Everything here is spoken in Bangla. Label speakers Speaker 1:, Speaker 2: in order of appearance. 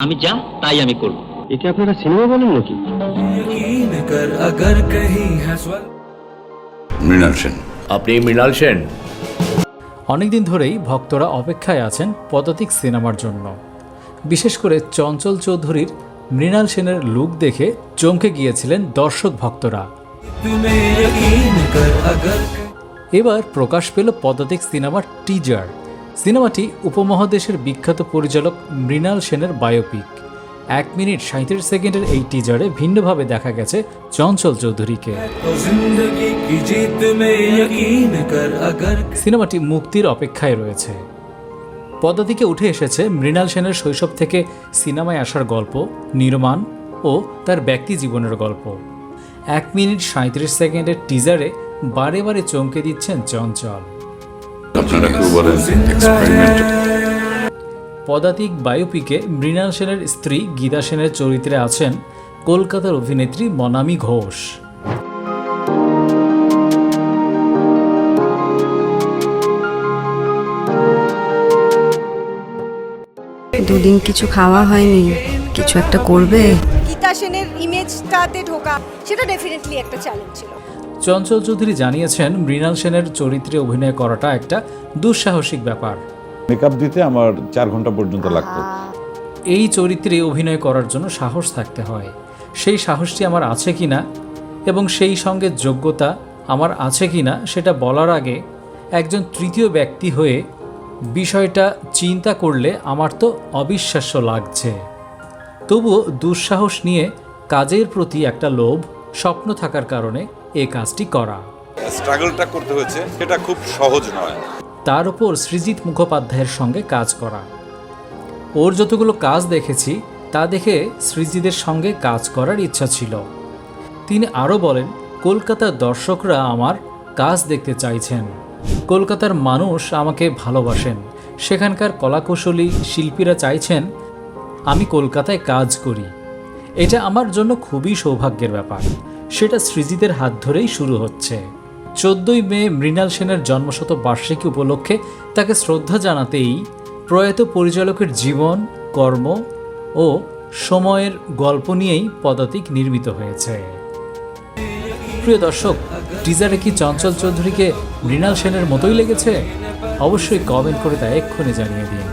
Speaker 1: আমি যা তাই আমি করব।
Speaker 2: এটা আপনারা সিনেমা বলেন নাকি?
Speaker 3: মৃণাল সেন।
Speaker 4: আপনি মৃণাল সেন।
Speaker 5: অনেকদিন ধরেই ভক্তরা অপেক্ষায় আছেন পদাতিক সিনেমার জন্য। বিশেষ করে চঞ্চল চৌধুরীর মৃণাল সেনের লুক দেখে চমকে গিয়েছিলেন দর্শক ভক্তরা। এবার প্রকাশ পেল পদাতিক সিনেমার টিজার সিনেমাটি উপমহাদেশের বিখ্যাত পরিচালক মৃণাল সেনের বায়োপিক। এক মিনিট সাঁত্রিশ সেকেন্ডের এই টিজারে ভিন্নভাবে দেখা গেছে চঞ্চল চৌধুরীকে। সিনেমাটি মুক্তির অপেক্ষায় রয়েছে। পদাতিকে উঠে এসেছে মৃণাল সেনের শৈশব থেকে সিনেমায় আসার গল্প, নির্মাণ ও তার ব্যক্তি জীবনের গল্প। এক মিনিট সাঁত্রিশ সেকেন্ডের টিজারে বারে বারে চমকে দিচ্ছেন চঞ্চল।
Speaker 3: আপনারা
Speaker 5: পদাতিক বায়োপিকে মৃণাল সেনের স্ত্রী গীতা সেনের চরিত্রে আছেন কলকাতার অভিনেত্রী মনামি ঘোষ।
Speaker 6: দুদিন কিছু খাওয়া হয়নি কিছু একটা করবে?
Speaker 7: গীতা সেনের ইমেজটাতে ঢোকা সেটা ডেফিনেটলি একটা চ্যালেঞ্জ ছিল।
Speaker 5: চঞ্চল চৌধুরী জানিয়েছেন মৃণাল সেনের চরিত্রে অভিনয় করাটা একটা দুঃসাহসিক ব্যাপার।
Speaker 8: মেকআপ দিতে আমার চার ঘণ্টা পর্যন্ত লাগতো।
Speaker 5: এই চরিত্রে অভিনয় করার জন্য সাহস থাকতে হয়। সেই সাহসটি আমার আছে কি না এবং সেই সঙ্গে যোগ্যতা আমার আছে কি না সেটা বলার আগে একজন তৃতীয় ব্যক্তি হয়ে বিষয়টা চিন্তা করলে আমার তো অবিশ্বাস্য লাগছে। তবুও দুঃসাহস নিয়ে কাজের প্রতি একটা লোভ স্বপ্ন থাকার কারণে এই কাজটি করা।
Speaker 9: স্ট্রাগলটা করতে হয়েছে সেটা খুব সহজ নয়।
Speaker 5: তার উপর সৃজিত মুখোপাধ্যায়ের সঙ্গে কাজ করা। ওর যতগুলো কাজ দেখেছি তা দেখে সৃজিতের সঙ্গে কাজ করার ইচ্ছা ছিল। তিনি আরও বলেন কলকাতার দর্শকরা আমার কাজ দেখতে চাইছেন। কলকাতার মানুষ আমাকে ভালোবাসেন। সেখানকার কলাকুশলী শিল্পীরা চাইছেন আমি কলকাতায় কাজ করি। এটা আমার জন্য খুবই সৌভাগ্যের ব্যাপার। সেটা সৃজিতের হাত ধরেই শুরু হচ্ছে। চোদ্দই মে মৃণাল সেনের জন্মশত বার্ষিকী উপলক্ষে তাকে শ্রদ্ধা জানাতেই প্রয়াত পরিচালকের জীবন, কর্ম ও সময়ের গল্প নিয়েই পদাতিক নির্মিত হয়েছে। প্রিয় দর্শক টিজারে কি চঞ্চল চৌধুরীকে মৃণাল সেনের মতোই লেগেছে? অবশ্যই কমেন্ট করে তা এক্ষুনি জানিয়ে দিন।